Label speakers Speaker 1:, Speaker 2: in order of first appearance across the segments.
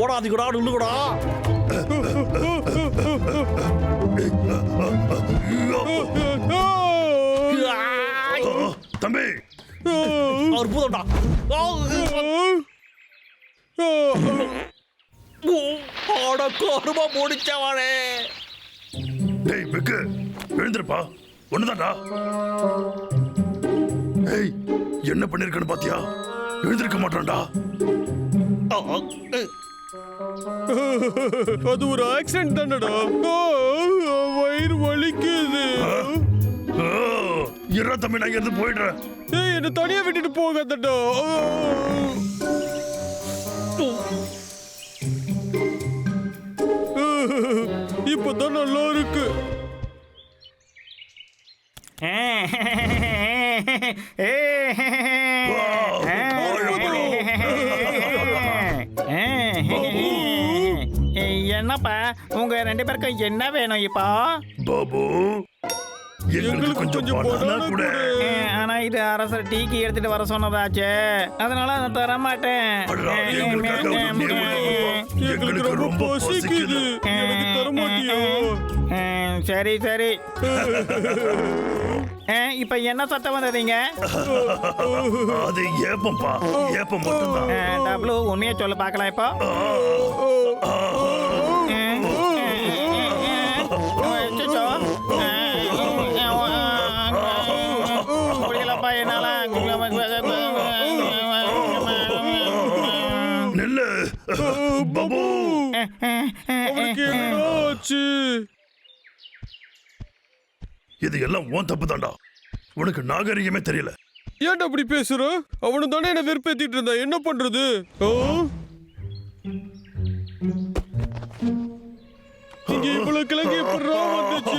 Speaker 1: ஓடாதீங்கடா நில்லுங்கடா!
Speaker 2: தம்பி.
Speaker 1: அற்புதம்டா ஆட கருமா முடிச்சவனே.
Speaker 2: டேய் வெக்கு. எழுந்திருப்பா. ஒண்ணுதான்டா. ஏய் என்ன பண்ணிருக்கன்னு பாத்தியா? எழுந்திருக்க மாட்டான்டா.
Speaker 3: அது ஒரு ஆக்சிடென்ட் தானடா? வயிறு வலிக்குது.
Speaker 2: இரா தம்பி நான் இருந்து போயிடுறேன்.
Speaker 3: ஏய் என்ன தனியா விட்டுட்டு போகாதடா. இப்பதான் நல்லா இருக்கு.
Speaker 4: என்னப்பா? உங்க ரெண்டு பேருக்கும் என்ன வேணும் இப்போ?
Speaker 2: பாபு எங்களுக்கு கொஞ்சம் பனானா கூட.
Speaker 4: ஆனா இது அரசர் டீக்கு எடுத்துட்டு வர சொன்னதாச்சே. அதனால நான் தர மாட்டேன்.
Speaker 3: எங்களுக்கு ரொம்ப பசிக்குது. எனக்கு தர மாட்டியா
Speaker 4: சரி சரி. இப்ப என்ன சத்தம் வந்ததுங்க?
Speaker 2: அது ஏப்பம்பா ஏப்பம் மட்டும்தான்.
Speaker 4: டபுளு உண்மையை சொல்ல பார்க்கலாம் இப்போ.
Speaker 2: இது எல்லாம் உன் தப்பு தாண்டா உனக்கு நாகரிகமே தெரியல.
Speaker 3: ஏன்டா அப்படி பேசுற? அவனு தானே என்ன வெறுப்பேத்திட்டு இருந்தான் என்ன பண்றது? இங்க இவ்வளவு கிழங்கு எப்படி வந்துச்சு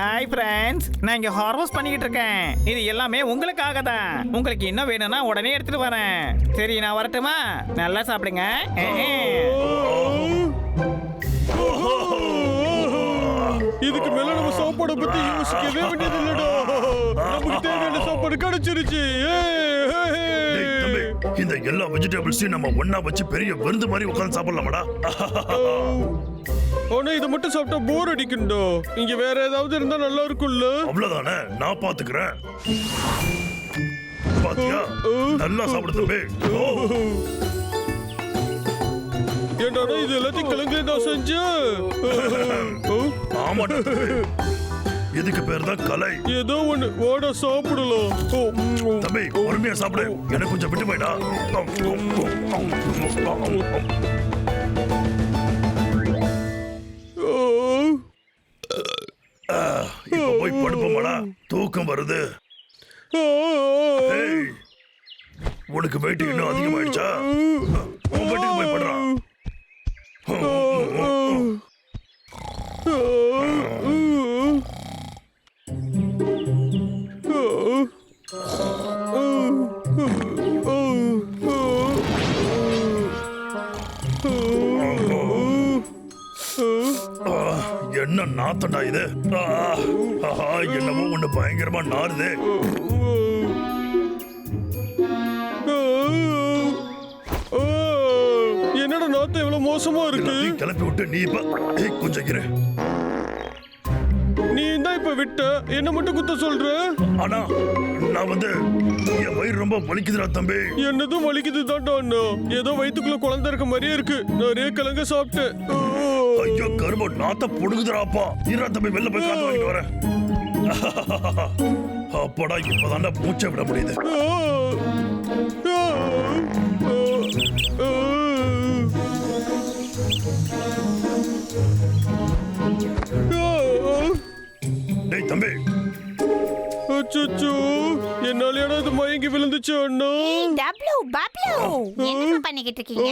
Speaker 4: ஹாய் ஃப்ரெண்ட்ஸ் நான் இங்க ஹார்வெஸ்ட் பண்ணிக்கிட்டு இருக்கேன். இது எல்லாமே உங்களுக்காக தான் உங்களுக்கு என்ன வேணும்னா உடனே எடுத்துட்டு வரேன். சரி நான் வரட்டுமா? நல்லா சாப்பிடுங்க.
Speaker 3: இதுக்கு மேல நம்ம சாப்பாடை பத்தி யோசிக்கவே வேண்டியது இல்லடா நமக்கு தேவையான சாப்பாடு கிடைச்சிருச்சு.
Speaker 2: இந்த எல்லா வெஜிடபிள்ஸையும் நம்ம ஒண்ணா வச்சு பெரிய விருந்து மாதிரி உட்கார்ந்து சாப்பிடலாமாடா?
Speaker 3: ஆனா இதை மட்டும் சாப்பிட்டா போர் அடிக்கும்டா. இங்க வேற ஏதாவது இருந்தா நல்லா இருக்கும்ல.
Speaker 2: அவ்வளவுதானே? நான் பாத்துக்கிறேன். பாத்தியா? நல்லா சாப்பிடு தம்பி. ஓ,
Speaker 3: ஏன்டா இது எல்லாத்தையும் கிழங்கு நான் செஞ்சேன்.
Speaker 2: ஆமாடா. இதுக்கு பேர் தான் கலை.
Speaker 3: ஏதோ ஒண்ணு வாடா சாப்பிடலாம்.
Speaker 2: தம்பி பொறுமையா சாப்பிடு. எனக்கு கொஞ்சம் விட்டு போயிடா. தூக்கம் வருது. உனக்கு வெயிட் இன்னும் அதிகமாயிடுச்சா? உன் வீட்டுக்கு போய் படுறான் நாத்தண்டா இது? என்னமோ ஒண்ணு பயங்கரமா நாறுதே.
Speaker 3: ஆ, என்னடா நாத்தம் இவ்வளவு மோசமா இருக்கு?
Speaker 2: கிளப்பி விட்டு நீ இப்ப கொஞ்சம் இரு
Speaker 3: நீ தான் இப்ப விட்ட என்ன மட்டும் குத்த சொல்ற?
Speaker 2: ஆனா நான் வந்து என் வயிறு ரொம்ப வலிக்குதுடா தம்பி.
Speaker 3: என்னதும் வலிக்குது அண்ணா. ஏதோ வயித்துக்குள்ள குழந்தை இருக்க மாதிரியே இருக்கு. நிறைய கிழங்க சாப்பிட்டேன்.
Speaker 2: ஐயோ கரும்பு நாத்த புடுங்குதுடாப்பா. இரா தம்பி வெளில போய் காத்து வாங்கிட்டு வரேன். அப்பாடா இப்பதான்டா மூச்சை விட முடியுது. டேய் தம்பி.
Speaker 3: அச்சோ என்னால இது மயங்கி விழுந்துச்சு அண்ணா?
Speaker 5: டப்ளு பப்ளு. பண்ணிக்கிட்டு இருக்கீங்க?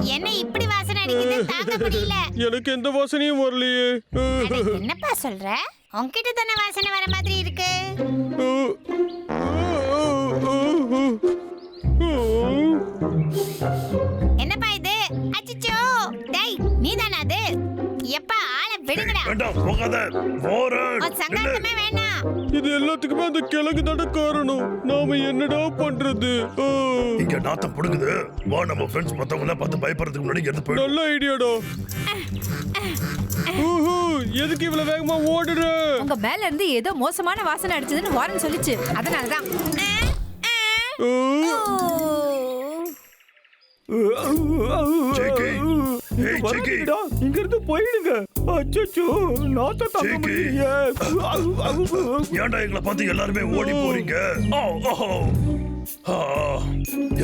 Speaker 5: என்ன இப்படி வாசனை அடிக்குது? தாங்க முடியல.
Speaker 3: எனக்கு எந்த வாசனையும் வரலையே.
Speaker 5: என்னப்பா சொல்ற? உன்கிட்ட தானே வாசனை வர மாதிரி இருக்கு. என்னப்பா இது? அச்சச்சோ. டேய் நீதானா அது? எப்பா ஆளை விடுங்கடா.
Speaker 2: வேண்டாம் போகாத. போறேன்
Speaker 5: உன் சங்காத்தமே வேணாம்
Speaker 3: இது எல்லாத்துக்குமே அந்த கிழங்கு தானே காரணம். நாம என்னடா பண்றது?
Speaker 2: இங்க நாத்தம் புடுங்குது. வா நம்ம ஃப்ரெண்ட்ஸ் மத்தவங்க பார்த்து பயப்படுறதுக்கு முன்னாடி எடுத்து போயிடும்
Speaker 3: நல்ல ஐடியாடா. ஊஹு, எதுக்கு இவ்வளவு வேகமா ஓடுற?
Speaker 6: உங்க மேல இருந்து ஏதோ மோசமான வாசனை அடிச்சதுன்னு வாரன் சொல்லிச்சு.
Speaker 2: ஏய் ஜேகே.
Speaker 1: இங்க இருந்து போயிடுங்க. அச்சோ நாத்த தாங்க
Speaker 2: ஜேகே.
Speaker 1: முடியலையே
Speaker 2: ஏன்டா எங்களை பார்த்து எல்லாருமே ஓடி போறீங்க?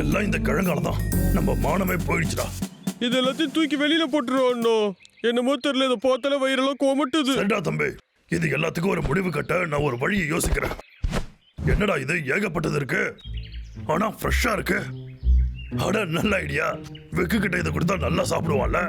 Speaker 2: எல்லாம் இந்த கிழங்கால தான். நம்ம மானமே போயிடுச்சுடா.
Speaker 3: இது எல்லாத்தையும் தூக்கி வெளியில போட்டுருவானோ என்னமோ தெரியல இதை பார்த்தாலே வயிறெல்லாம் கோமட்டுது.
Speaker 2: சரிடா தம்பி. இது எல்லாத்துக்கும் ஒரு முடிவு கட்ட நான் ஒரு வழியை யோசிக்கிறேன். என்னடா இது ஏகப்பட்டது இருக்கு? ஆனா ஃப்ரெஷ்ஷா இருக்கு. அட நல்ல ஐடியா வெக்கு கிட்ட இதை கொடுத்தா நல்லா சாப்பிடுவான்ல?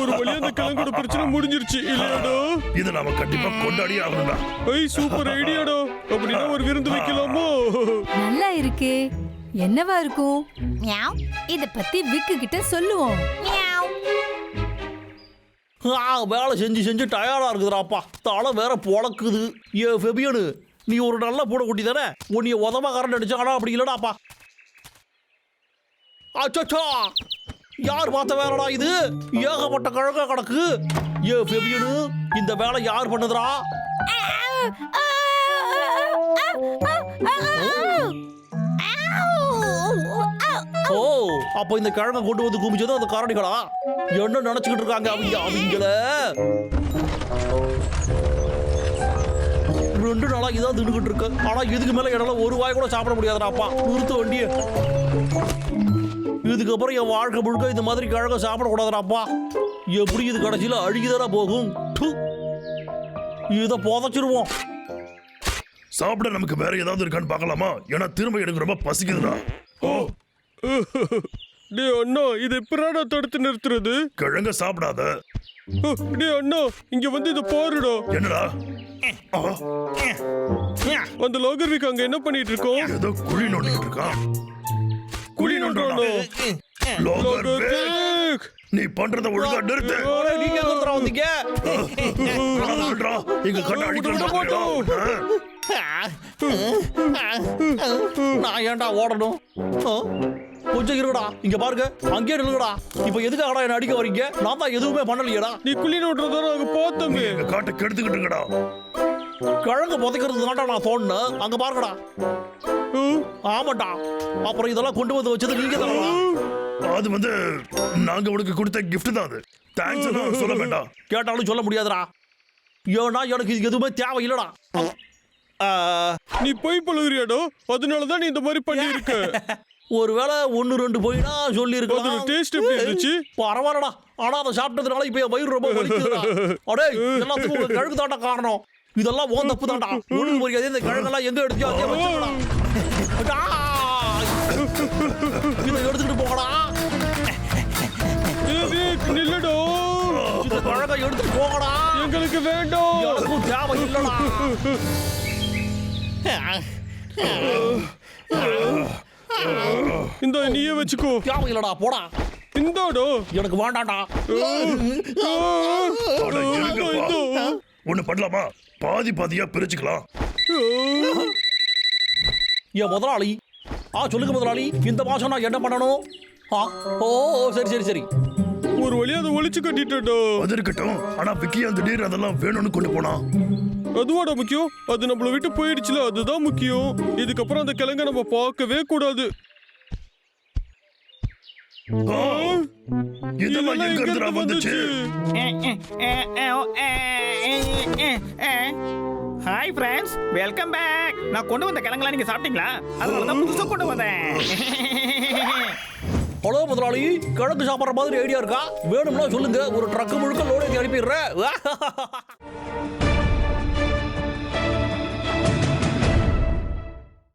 Speaker 3: ஒரு வழியா அந்த கிழங்கோட பிரச்சனை முடிஞ்சிருச்சு. இல்லையாடா?
Speaker 2: இதை நாம கண்டிப்பா கொண்டாடி ஆகணும்டா.
Speaker 3: ஐ சூப்பர் ஐடியாடா. அப்படின்னா ஒரு விருந்து வைக்கலாமோ?
Speaker 6: நல்லா இருக்கே. என்னவா இருக்கும்?
Speaker 5: மியாவ்
Speaker 6: இத பத்தி விக்கு கிட்ட சொல்லுவோம்.
Speaker 5: மியாவ்.
Speaker 1: ஆ, வேலை செஞ்சு செஞ்சு டயர்டா இருக்குதுடாப்பா. தலை வேற பொழக்குது ஏ ஃபெபியனு நீ ஒரு நல்ல பூனை குட்டி தானே? உன்னைய உதவ கரண்ட் அடிச்சானா அப்படி இல்லடாப்பா. அச்சோ யார் பார்த்த வேலைடா இது? ஏகப்பட்ட கழக கிடக்கு ஏ ஃபெபியனு இந்த வேலை யார் பண்ணுதுடா? ஓ அப்போ இந்த கிழங்க கொண்டு வந்து குமிச்சது அந்த காரணிகளா? என்ன நினைச்சுக்கிட்டு இருக்காங்க அவங்க? அவங்கள? ரெண்டு நாளா இதான் தின்னுகிட்டு இருக்கு. ஆனா இதுக்கு மேல என்னால ஒரு வாய் கூட சாப்பிட முடியாதுடாப்பா நிறுத்த வண்டிய. இதுக்கப்புறம் என் வாழ்க்கை முழுக்க இந்த மாதிரி கிழங்க சாப்பிடக்கூடாதுடாப்பா எப்படி இது கடைசியில அழுகிதானா போகும்? து. இதை புதைச்சிருவோம்.
Speaker 2: சாப்பிட நமக்கு வேற ஏதாவது இருக்கான்னு பார்க்கலாமா? ஏன்னா திரும்ப எனக்கு ரொம்ப பசிக்குதுடா. ஓ.
Speaker 3: டேய் அண்ணா இது எப்படாடா தடுத்து நிறுத்துறது?
Speaker 2: கிழங்க சாப்பிடாத.
Speaker 3: டேய் அண்ணா இங்க வந்து இத பாருடா.
Speaker 2: என்னடா?
Speaker 3: அந்த லாகர்விக் அங்க என்ன பண்ணிட்டு இருக்கோம்?
Speaker 2: ஏதோ குழி நோண்டிக்கிட்டு இருக்கான் குழி நோண்டானா லோகர் வேக்.
Speaker 3: லாகர்விக்
Speaker 2: நீ பண்றத ஒழுங்கா நிறுத்து.
Speaker 1: நீங்க எங்க இருந்துடா வந்தீங்க.
Speaker 2: எங்க கண்ணை அடிக்கலாம்
Speaker 1: நான் ஏன்டா ஓடணும்? கொஞ்சம் இருங்கடா. இங்க பாருங்க. அங்கேயே நில்லுங்கடா. இப்ப எதுக்காகடா என்ன அடிக்க வரீங்க நான் தான் எதுவுமே பண்ணலையேடா.
Speaker 3: நீ குழி நோட்டுறதா நாங்க பார்த்தோமே.
Speaker 2: எங்க காட்டை கெடுத்துக்கிட்டு இருக்கடா
Speaker 1: கிழங்கு புதைக்கிறது தான்டா நான் தோணுனேன் அங்க பாருங்கடா.
Speaker 3: ஓ,
Speaker 1: ஆமாடா அப்புறம் இதெல்லாம் கொண்டு வந்து வச்சது நீங்க தானடா.
Speaker 2: அது வந்து நாங்க உனக்கு கொடுத்த gift தான் அது. தேங்க்ஸ் சொல்ல வேண்டாம்.
Speaker 1: கேட்டாலும் சொல்ல முடியாதுடா. ஏன்னா எனக்கு இது எதுவுமே தேவையில்லடா. ஆ,
Speaker 3: நீ போய் பழகுறியாடா? அதனாலதான் நீ இந்த மாதிரி பண்ணிருக்க
Speaker 1: ஒருவேளை ஒன்னு ரெண்டு போயினா சொல்லி
Speaker 3: அதோட
Speaker 1: இருக்கலாம்
Speaker 3: டேஸ்ட் எப்படி இருந்துச்சு?
Speaker 1: பரவாயில்லடா. ஆனா அதை சாப்பிட்டதுனால இப்ப என் வயிறு ரொம்ப வலிக்குதுடா. அடே எல்லாத்துக்கும் உங்க கழுகு தாண்டா காரணம். இதெல்லாம் ஓன் தப்பு தான்டா ஒழுங்கு மரியாதை இந்த கழுகெல்லாம் எங்க எடுத்தியோ அங்கே வச்சுக்கடா! இதை எடுத்துக்கிட்டு போகடா
Speaker 3: நில்லுடா
Speaker 1: இந்த கழகை எடுத்துட்டு போகடா
Speaker 3: எங்களுக்கு வேண்டாம்
Speaker 1: எனக்கும் தேவை இல்லடா
Speaker 3: இந்த நீயே வச்சுக்கோ
Speaker 1: தேவை இல்லடா போடா
Speaker 3: இந்தாடா
Speaker 1: எனக்கு வேண்டாம்டா.
Speaker 2: ஒண்ணு பண்ணலாமா பாதி பாதியா பிரிச்சுக்கலாம்.
Speaker 1: என் முதலாளி. ஆ சொல்லுங்க முதலாளி. இந்த மாசம் நான் என்ன பண்ணணும்? ஆ ஓ சரி சரி சரி.
Speaker 3: ஒரு வழியா அதை ஒளிச்சு கட்டிட்டடா
Speaker 2: அது இருக்கட்டும் ஆனா விக்கியா திடீர் அதெல்லாம் வேணும்னு கொண்டு போனா.
Speaker 3: அதுவாடா முக்கியம். அது நம்மள விட்டு போயிடுச்சுல அதுதான் முக்கியம். இதுக்கப்புறம் அந்த கிழங்க நம்ம பார்க்கவே கூடாது.
Speaker 2: இதெல்லாம் எங்க இருந்துடா வந்துச்சு?
Speaker 4: ஹாய் ஃப்ரெண்ட்ஸ் வெல்கம் பேக் நான் கொண்டு வந்த கிழங்கெல்லாம் நீங்க சாப்பிட்டீங்களா? அதனால தான் புதுசா கொண்டு வந்தேன்.
Speaker 1: ஹலோ முதலாளி கிழக்கு சாப்பிட்ற மாதிரி ஐடியா இருக்கா? வேணும்னா சொல்லுங்க. ஒரு ட்ரக் முழுக்க லோடு ஏற்றி அனுப்பிடுறேன்.